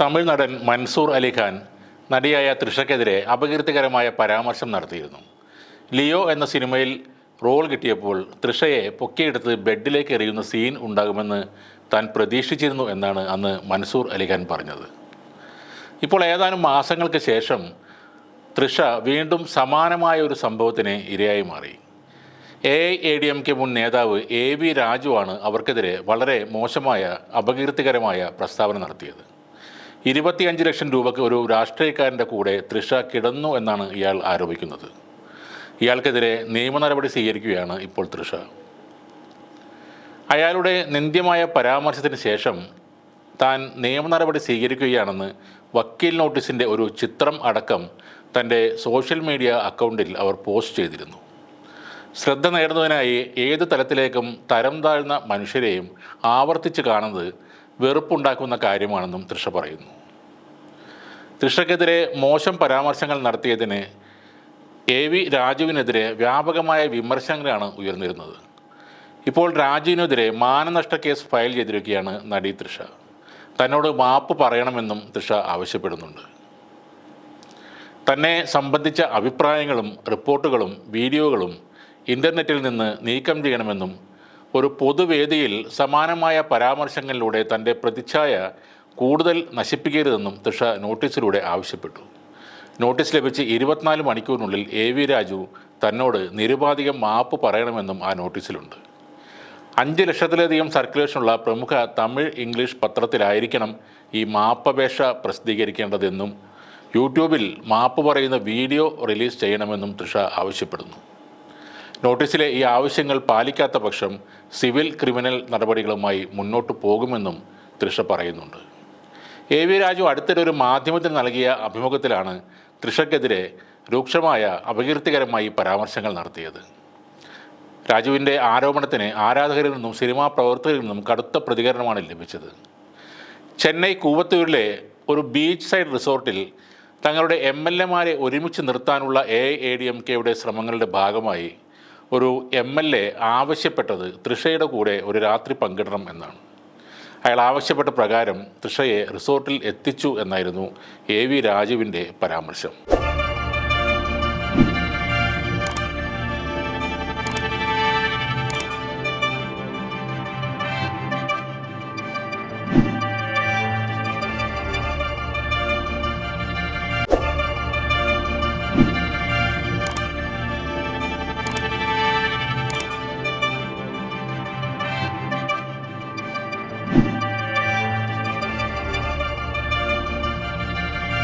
തമിഴ് നടൻ മൻസൂർ അലിഖാൻ നടിയായ തൃഷയ്ക്കെതിരെ അപകീർത്തികരമായ പരാമർശം നടത്തിയിരുന്നു. ലിയോ എന്ന സിനിമയിൽ റോൾ കിട്ടിയപ്പോൾ തൃഷയെ പൊക്കിയെടുത്ത് ബെഡിലേക്ക് എറിയുന്ന സീൻ ഉണ്ടാകുമെന്ന് താൻ പ്രതീക്ഷിച്ചിരുന്നു എന്നാണ് അന്ന് മൻസൂർ അലിഖാൻ പറഞ്ഞത്. ഇപ്പോൾ ഏതാനും മാസങ്ങൾക്ക് ശേഷം തൃഷ വീണ്ടും സമാനമായ ഒരു സംഭവത്തിന് ഇരയായി മാറി. A I A D M K മുൻ നേതാവ് എ വി രാജുവാണ് അവർക്കെതിരെ വളരെ മോശമായ അപകീർത്തികരമായ പ്രസ്താവന നടത്തിയത്. ഇരുപത്തിയഞ്ച് ലക്ഷം രൂപയ്ക്ക് ഒരു രാഷ്ട്രീയക്കാരന്റെ കൂടെ തൃഷ കിടന്നു എന്നാണ് ഇയാൾ ആരോപിക്കുന്നത്. ഇയാൾക്കെതിരെ നിയമ നടപടി സ്വീകരിക്കുകയാണ് ഇപ്പോൾ തൃഷ. അയാളുടെ നിന്ദ്യമായ പരാമർശത്തിന് ശേഷം താൻ നിയമ നടപടി സ്വീകരിക്കുകയാണെന്ന് വക്കീൽ നോട്ടീസിന്റെ ഒരു ചിത്രം അടക്കം തന്റെ സോഷ്യൽ മീഡിയ അക്കൗണ്ടിൽ അവർ പോസ്റ്റ് ചെയ്തിരുന്നു. ശ്രദ്ധ നേടുന്നതിനായി ഏത് തലത്തിലേക്കും തരം താഴ്ന്ന മനുഷ്യരെയും ആവർത്തിച്ച് കാണുന്നത് വെറുപ്പുണ്ടാക്കുന്ന കാര്യമാണെന്നും തൃഷ പറയുന്നു. തൃഷയ്ക്കെതിരെ മോശം പരാമർശങ്ങൾ നടത്തിയതിന് എ വി രാജുവിനെതിരെ വ്യാപകമായ വിമർശനങ്ങളാണ് ഉയർന്നിരുന്നത്. ഇപ്പോൾ രാജുവിനെതിരെ മാനനഷ്ട കേസ് ഫയൽ ചെയ്തിരിക്കുകയാണ് നടി തൃഷ. തന്നോട് മാപ്പ് പറയണമെന്നും തൃഷ ആവശ്യപ്പെടുന്നുണ്ട്. തന്നെ സംബന്ധിച്ച അഭിപ്രായങ്ങളും റിപ്പോർട്ടുകളും വീഡിയോകളും ഇന്റർനെറ്റിൽ നിന്ന് നീക്കം ചെയ്യണമെന്നും ഒരു പൊതുവേദിയിൽ സമാനമായ പരാമർശങ്ങളിലൂടെ തന്റെ പ്രതിച്ഛായ കൂടുതൽ നശിപ്പിക്കരുതെന്നും തൃഷ നോട്ടീസിലൂടെ ആവശ്യപ്പെട്ടു. നോട്ടീസ് ലഭിച്ച് ഇരുപത്തിനാല് മണിക്കൂറിനുള്ളിൽ എ വി രാജു തന്നോട് നിരുപാധികം മാപ്പ് പറയണമെന്നും ആ നോട്ടീസിലുണ്ട്. അഞ്ച് ലക്ഷത്തിലധികം സർക്കുലേഷനുള്ള പ്രമുഖ തമിഴ് ഇംഗ്ലീഷ് പത്രത്തിലായിരിക്കണം ഈ മാപ്പപേക്ഷ പ്രസിദ്ധീകരിക്കേണ്ടതെന്നും യൂട്യൂബിൽ മാപ്പ് പറയുന്ന വീഡിയോ റിലീസ് ചെയ്യണമെന്നും തൃഷ ആവശ്യപ്പെടുന്നു. നോട്ടീസിലെ ഈ ആവശ്യങ്ങൾ പാലിക്കാത്ത പക്ഷം സിവിൽ ക്രിമിനൽ നടപടികളുമായി മുന്നോട്ട് പോകുമെന്നും തൃഷ പറയുന്നുണ്ട്. എ വി രാജു അടുത്തിടെ ഒരു മാധ്യമത്തിന് നൽകിയ അഭിമുഖത്തിലാണ് തൃഷയ്ക്കെതിരെ രൂക്ഷമായ അപകീർത്തികരമായി പരാമർശങ്ങൾ നടത്തിയത്. രാജുവിന്റെ ആരോപണത്തിന് ആരാധകരിൽ നിന്നും സിനിമാ പ്രവർത്തകരിൽ നിന്നും കടുത്ത പ്രതികരണമാണ് ലഭിച്ചത്. ചെന്നൈ കൂവത്തൂരിലെ ഒരു ബീച്ച് സൈഡ് റിസോർട്ടിൽ തങ്ങളുടെ എം എൽ എമാരെ ഒരുമിച്ച് നിർത്താനുള്ള എ എ ഡി എം കെയുടെ ശ്രമങ്ങളുടെ ഭാഗമായി ഒരു എം എൽ എ ആവശ്യപ്പെട്ടത് തൃഷയുടെ കൂടെ ഒരു രാത്രി പങ്കിടണം എന്നാണ്. അയാൾ ആവശ്യപ്പെട്ട പ്രകാരം തൃഷയെ റിസോർട്ടിൽ എത്തിച്ചു എന്നായിരുന്നു എ വി രാജുവിന്റെ പരാമർശം.